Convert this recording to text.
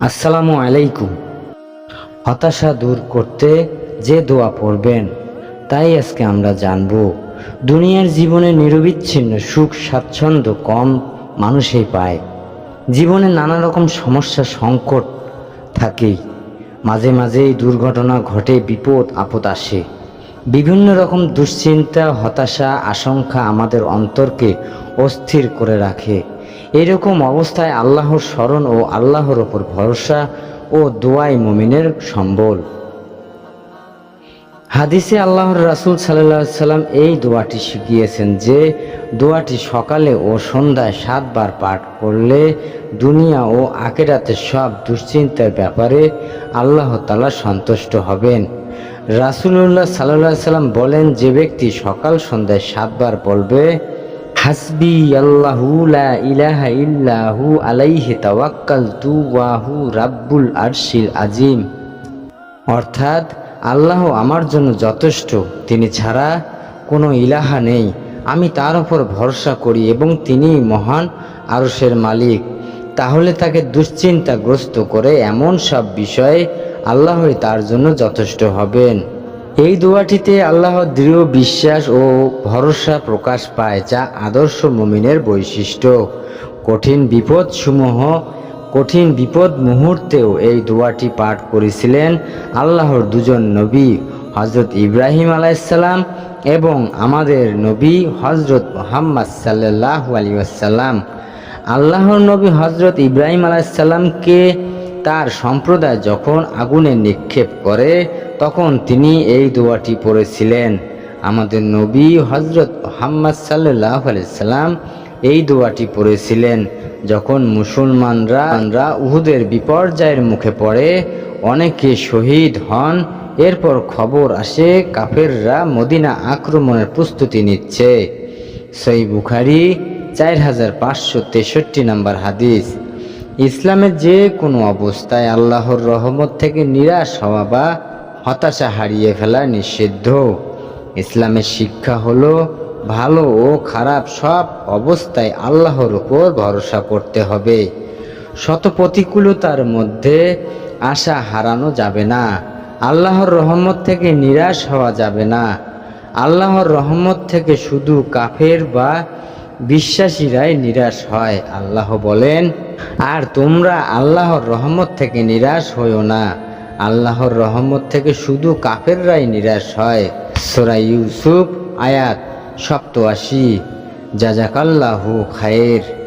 আসসালামু আলাইকুম। হতাশা দূর করতে যে দোয়া পড়বেন, তাই আজকে আমরা জানব, দুনিয়ার জীবনে নিরবিচ্ছিন্ন সুখ, স্বাচ্ছন্দ্য কম মানুষই পায়। জীবনে নানা রকম সমস্যা, সংকট থাকেই। মাঝে মাঝেই দুর্ঘটনা ঘটে, বিপদ, আপদ আসে। বিভিন্ন রকম দুশ্চিন্তা, হতাশা, আশঙ্কা আমাদের অন্তরকে অস্থির করে রাখে। এরকম অবস্থায় আল্লাহর স্মরণ ও আল্লাহর ওপর ভরসা ও দোয়াই মুমিনের সম্বল। হাদিসে আল্লাহর রাসূল আলাইহি সাল্লাম এই দোয়াটি শিখিয়েছেন যে, দোয়াটি সকালে ও সন্ধ্যায় সাতবার পাঠ করলে দুনিয়া ও আকেরাতের সব দুশ্চিন্তার ব্যাপারে আল্লাহ তাআলা সন্তুষ্ট হবেন। রাসূলুল্লাহ আলাইহি সাল্লাম বলেন, যে ব্যক্তি সকাল সন্ধ্যায় সাতবার বলবে, হাসবি আল্লাহু লা ইলাহা ইল্লাহু আলাইহি তাওয়াক্কালতু ওয়া রাব্বুল আরশিল আজিম অর্থাৎ আল্লাহ আমার জন্য যথেষ্ট, তিনি ছাড়া কোনো ইলাহা নেই। আমি তার উপর ভরসা করি এবং তিনি মহান আরশের মালিক। তাহলে তাকে দুশ্চিন্তাগ্রস্ত করে এমন সব বিষয়ে আল্লাহই তার জন্য যথেষ্ট হবেন। এই দোয়াটিতে আল্লাহ দৃঢ় বিশ্বাস ও ভরসা প্রকাশ পায়, যা আদর্শ মমিনের বৈশিষ্ট্য। কঠিন বিপদসমূহ, কঠিন বিপদ মুহূর্তেও এই দোয়াটি পাঠ করেছিলেন আল্লাহর দুজন নবী হজরত ইব্রাহিম আলাইসাল্লাম এবং আমাদের নবী হজরত মোহাম্মদ সাল্লাহ আলী আসাল্লাম আল্লাহর নবী হজরত ইব্রাহিম আলাইসাল্লামকে তার সম্প্রদায় যখন আগুনে নিক্ষেপ করে, তখন তিনি এই দোয়াটি পড়েছিলেন। আমাদের নবী হজরত মোহাম্মদ সাল্লাহ আলাইসাল্লাম এই দোয়াটি পড়েছিলেন। যখন মুসলমানরা উহুদের বিপর্যয়ের মুখে পড়ে, অনেকে শহীদ হন। এরপর খবর আসে, কাফেররা মদিনা আক্রমণের প্রস্তুতি নিচ্ছে। সেই বুখারি চার হাজার পাঁচশো তেষট্টি নম্বর হাদিস। ইসলামের যে কোনো অবস্থায় আল্লাহর রহমত থেকে নিরাশ হওয়া বা হতাশা হারিয়ে ফেলা নিষিদ্ধ। ইসলামের শিক্ষা হলো, ভালো ও খারাপ সব অবস্থায় আল্লাহর উপর ভরসা করতে হবে। শত প্রতিকূলতার মধ্যে আশা হারানো যাবে না। আল্লাহর রহমত থেকে নিরাশ হওয়া যাবে না। আল্লাহর রহমত থেকে শুধু কাফের বা বিশ্বাসীরাই নিরাশ হয়, আল্লাহ বলেন, আর তোমরা আল্লাহর রহমত থেকে নিরাশ হইও না। আল্লাহর রহমত থেকে শুধু কাফেররাই নিরাশ হয়। সোরা ইউসুফ আয়াত সপ্তআশি। জাজাকাল্লাহু খায়ের